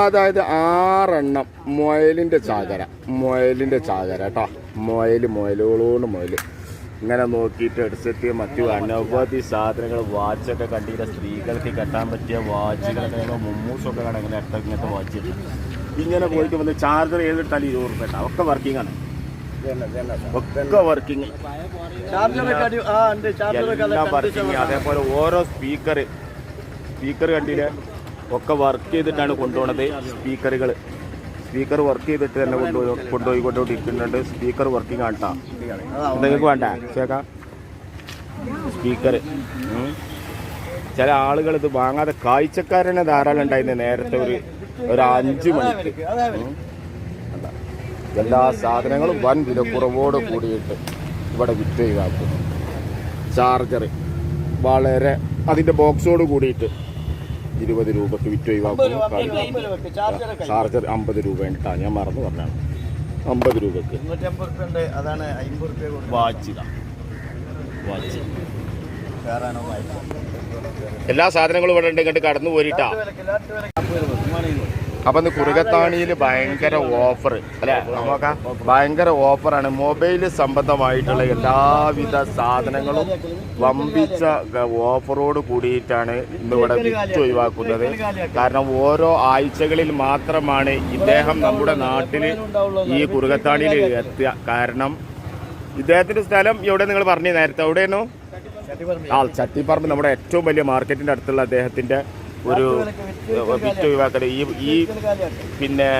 അതായത് ആറെണ്ണം. മുയലിന്റെ ചാകര. മുയലിന്റെ ചാകര കേട്ടോ. മുയൽ മുയലുകളോട് മുയൽ ഇങ്ങനെ നോക്കിയിട്ട് എടുത്തെത്തിയ മറ്റു അനവധി സാധനങ്ങൾ വാച്ചൊക്കെ കണ്ടിട്ട് സ്ത്രീകൾക്ക് കെട്ടാൻ പറ്റിയ ഞങ്ങൾ മുമ്മൂസൊക്കെ കാണാൻ ഇങ്ങനെ എട്ട ഇങ്ങനത്തെ വാച്ച് ഇങ്ങനെ പോയിട്ട് വന്ന് ചാർജർ ഏതെടുത്താലും ഇരുപത് റുപ്യ ഒക്കെ വർക്കിംഗ് ആണ്. ഒക്കെ വർക്കിംഗ് എല്ലാം വർക്കിംഗ് അതേപോലെ ഓരോ സ്പീക്കർ സ്പീക്കർ കണ്ടില്ലേ? ഒക്കെ വർക്ക് ചെയ്തിട്ടാണ് കൊണ്ടുപോണത്. സ്പീക്കറുകൾ സ്പീക്കർ വർക്ക് ചെയ്തിട്ട് തന്നെ കൊണ്ടുപോയി കൊണ്ടുപോയി കൊണ്ടുപോയിട്ടിരിക്കുന്നുണ്ട് സ്പീക്കർ വർക്കിംഗ് ആണ്ടാ നിങ്ങൾക്ക് വേണ്ട? ചേക്കാ സ്പീക്കർ ചില ആളുകൾ ഇത് വാങ്ങാതെ കാഴ്ചക്കാരനെ ധാരാളം ഉണ്ടായിരുന്നു നേരത്തെ ഒരു ഒരു അഞ്ച് മണിക്ക്. എല്ലാ സാധനങ്ങളും വൻ വിലക്കുറവോട് കൂടിയിട്ട് ഇവിടെ വിറ്റ് ചെയ്താക്കുന്നു ചാർജർ വളരെ അതിന്റെ ബോക്സോട് കൂടിയിട്ട് ഇരുപത് രൂപക്ക് വിറ്റ് ഒഴിവാക്കും. ചാർജർ അമ്പത് രൂപ ഉണ്ടാ ഞാൻ മറന്നു പറഞ്ഞാണ് അമ്പത് രൂപക്ക് അതാണ് വാച്ച് വാച്ച് എല്ലാ സാധനങ്ങളും ഇവിടെ ഉണ്ട്. ഇങ്ങോട്ട് കടന്നു പോരിട്ടാ അപ്പൊ ഇന്ന് കുറുകത്താണിയിൽ ഭയങ്കര ഓഫർ അല്ലെ? നോക്ക. ഭയങ്കര ഓഫറാണ് മൊബൈൽ സംബന്ധമായിട്ടുള്ള എല്ലാവിധ സാധനങ്ങളും വമ്പിച്ച ഓഫറോട് കൂടിയിട്ടാണ് ഇന്ന് ഇവിടെ വിറ്റ് ഒഴിവാക്കുന്നത്. കാരണം ഓരോ ആഴ്ചകളിൽ മാത്രമാണ് ഇദ്ദേഹം നമ്മുടെ നാട്ടിൽ ഈ കുറുകത്താണിയിൽ എത്തുക കാരണം. ഇദ്ദേഹത്തിന്റെ സ്ഥലം എവിടെ നിങ്ങൾ പറഞ്ഞു? നേരത്തെ എവിടെയായിരുന്നു? ആ ചട്ടിപ്പറമ്പ് നമ്മുടെ ഏറ്റവും വലിയ മാർക്കറ്റിന്റെ അടുത്തുള്ള അദ്ദേഹത്തിന്റെ ഒരു വിറ്റ് ഒഴിവാക്കൽ ഈ ഈ പിന്നെ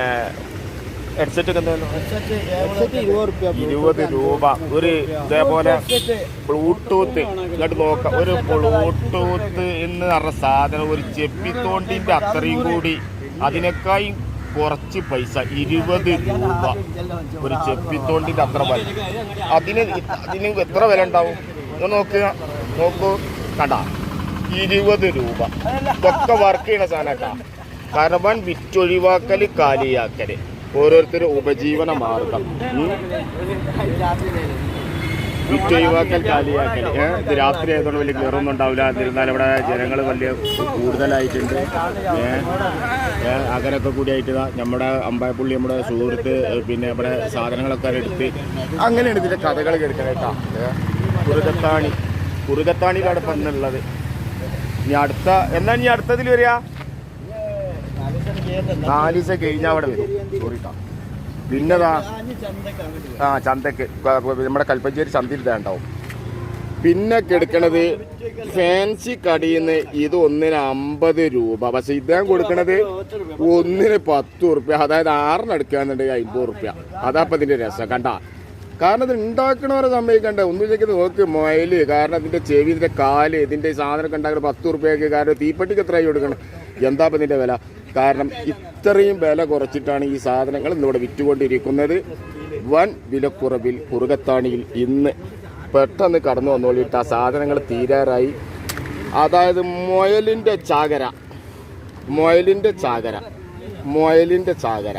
ഹെഡ്സെറ്റ് ഒക്കെ എന്തായാലും ഇരുപത് രൂപ. ഒരു ഇതേപോലെ ബ്ലൂടൂത്ത് ഇങ്ങോട്ട് നോക്കാം. ഒരു ബ്ലൂടൂത്ത് എന്ന് പറഞ്ഞ സാധനം ഒരു ചെപ്പിത്തോണ്ടിന്റെ അത്രയും കൂടി. അതിനേക്കായും കുറച്ച് പൈസ. ഇരുപത് രൂപ. ഒരു ചെപ്പിത്തോണ്ടിന്റെ അത്ര വില അതിന് അതിന് എത്ര വില ഉണ്ടാവും? നോക്കുക നോക്കൂ. കണ്ട. ഇരുപത് രൂപ. ഇതൊക്കെ വർക്ക് ചെയ്യണ സാധനക്കാ കർബൺ വിറ്റൊഴിവാക്കൽ കാലിയാക്കൽ. ഓരോരുത്തരും ഉപജീവന മാർഗം. വിറ്റൊഴിവാക്കൽ കാലിയാക്കൽ ഇത് രാത്രി ആയതുകൊണ്ട് വലിയ കയറൊന്നും ഉണ്ടാവില്ല. എന്നിരുന്നാൽ ഇവിടെ ജനങ്ങൾ വലിയ കൂടുതലായിട്ടുണ്ട്. അങ്ങനെയൊക്കെ കൂടിയായിട്ട് നമ്മുടെ അമ്പായപ്പുള്ളി നമ്മുടെ സുഹൃത്ത് പിന്നെ ഇവിടെ സാധനങ്ങളൊക്കെ എടുത്ത് അങ്ങനെയാണ് ഇതിന്റെ കഥകൾ കേൾക്കണേട്ടാ കുറുകത്താണി. കുറുകത്താണിയിലാണ് ഇപ്പം ഇന്നുള്ളത്. ഇനി അടുത്ത എന്നാ ഇനി അടുത്തതിൽ വരിക? നാല് ദിവസം കഴിഞ്ഞാൽ അവിടെ വരും. സോറിട്ടാ പിന്നെതാ ആ ചന്തക്ക് നമ്മുടെ കൽപ്പഞ്ചേരി ചന്തയിൽ ഉണ്ടാവും. പിന്നെ കെടുക്കണത് ഫാൻസി കടിയിന്ന് ഇത് ഒന്നിന് അമ്പത് രൂപ. പക്ഷെ ഇദ്ദേഹം കൊടുക്കണത് ഒന്നിന് പത്ത് ഉറുപ്യ അതായത് ആറിന് എടുക്കുകയാണെന്നുണ്ടെങ്കിൽ അമ്പത് ഉറുപ്യ അതാ ഇപ്പം ഇതിന്റെ രസം. കണ്ട കാരണം ഇത് ഉണ്ടാക്കണവരെ സമ്മതിക്കണ്ടേ? ഒന്നും ചോദിക്കുന്നത് നോക്ക് മൊയൽ കാരണം ഇതിന്റെ ചെവി ഇതിന്റെ കാൽ ഇതിന്റെ സാധനമൊക്കെ ഉണ്ടാക്കുന്ന പത്ത് ഉറുപ്പ്യക്ക് കാരണം തീപ്പെട്ടിക്ക് എത്രയായി കൊടുക്കണം? എന്താ ഇപ്പം ഇതിന്റെ വില? കാരണം ഇത്രയും വില കുറച്ചിട്ടാണ് ഈ സാധനങ്ങൾ ഇന്നിവിടെ വിറ്റുകൊണ്ടിരിക്കുന്നത്. വൻ വിലക്കുറവിൽ കുറുകത്താണിയിൽ ഇന്ന് പെട്ടെന്ന് കടന്നു വന്നോളിട്ട് ആ സാധനങ്ങൾ തീരാറായി. അതായത് മുയലിന്റെ ചാകര. മുയലിന്റെ ചാകര. മുയലിന്റെ ചാകര.